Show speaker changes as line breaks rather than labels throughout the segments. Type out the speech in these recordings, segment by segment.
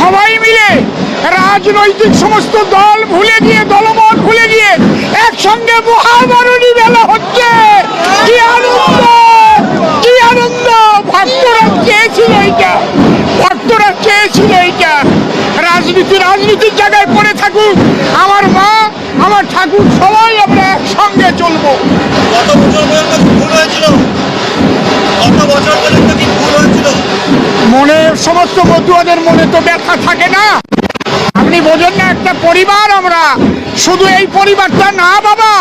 সবাই মিলে রাজনৈতিক সমস্ত দল ভুলে গিয়ে, দলমত ভুলে গিয়ে একসঙ্গে মহামারণী মেলা হচ্ছে। কি আনন্দ কি আনন্দ। ভক্তরা চেয়েছিল এইটা, ভক্তরা চেয়েছিল এইটা। রাজনীতি রাজনীতির জায়গায় পড়ে থাকুক। আমার মা, আমার ঠাকুর, সবাই আমরা একসঙ্গে চলবো। সমস্ত মতুয়াদের মনে তো ব্যথা থাকে না। আপনি বোঝেন না, একটা পরিবার আমরা। শুধু এই পরিবারটা না, বাবা।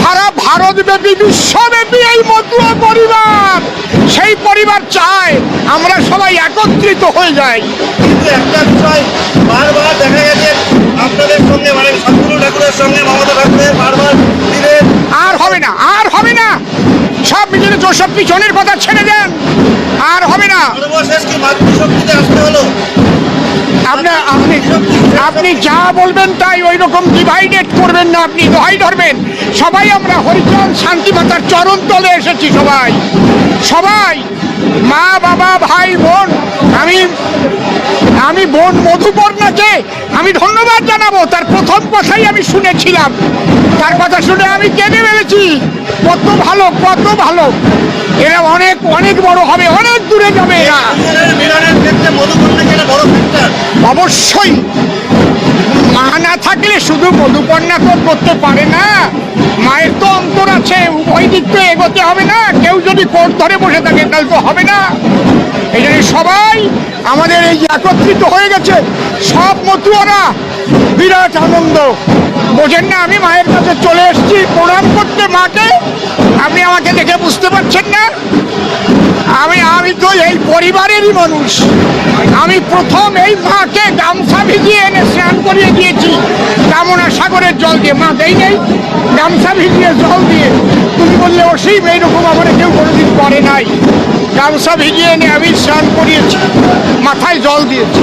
সারা ভারতব্যাপী, বিশ্বব্যাপী এই মতুয়া পরিবার। সেই পরিবার চায় আমরা সবাই একত্রিত হয়ে যাই।
কিন্তু একটা বিষয় বারবার দেখা গেছে, আপনাদের সঙ্গে মানে শান্তনু ঠাকুরের সঙ্গে মমতা ঠাকুরের
সব পিছনের কথা ছেড়ে দেন। আর হবে না। আপনার আপনি আপনি যা বলবেন তাই ওই রকম ডিভাইডেড করবেন না আপনি দোহাই ধরবেন। সবাই আমরা হরিচরণ শান্তি মাতার চরণ তলে এসেছি সবাই। সবাই মা বাবা ভাই বোন আমি আমি বোন মধুপর্ণাকে আমি ধন্যবাদ জানাব। তার প্রথম কথাই আমি শুনেছিলাম। তার কথা শুনে আমি কেঁদে ফেলেছি। কত ভালো কত ভালো। এরা অনেক অনেক বড় হবে, অনেক দূরে যাবে এরা। অবশ্যই। মা না থাকলে শুধু মধুপর্ণা তো করতে পারে না। মায়ের তো অন্তর আছে, উভয় দিক তো এগোতে হবে না। কেউ যদি কোর্ট ধরে বসে থাকে, তাহলে তো হবে না। সবাই আমাদের এই একত্রিত হয়ে গেছে। সব মতুয়ারা বিরাট আনন্দ। বোঝেন না, আমি মায়ের কাছে চলে এসেছি প্রণাম করতে মাকে। আপনি আমাকে দেখে বুঝতে পারছেন না। আমি আমি তো এই পরিবারেরই মানুষ। আমি প্রথম এই মাকে গামছা ভিজিয়ে এনে স্নান করিয়ে দিয়েছি। কামনা সাগরের জল দিয়ে, মা দেই নেই গামছা ভিজিয়ে জল দিয়ে তুমি বললে অসীম, এইরকম আমার কেউ কোনোদিন করে নাই। গামছা ভিজিয়ে এনে আমি স্নান করিয়েছি, মাথায় জল দিয়েছি।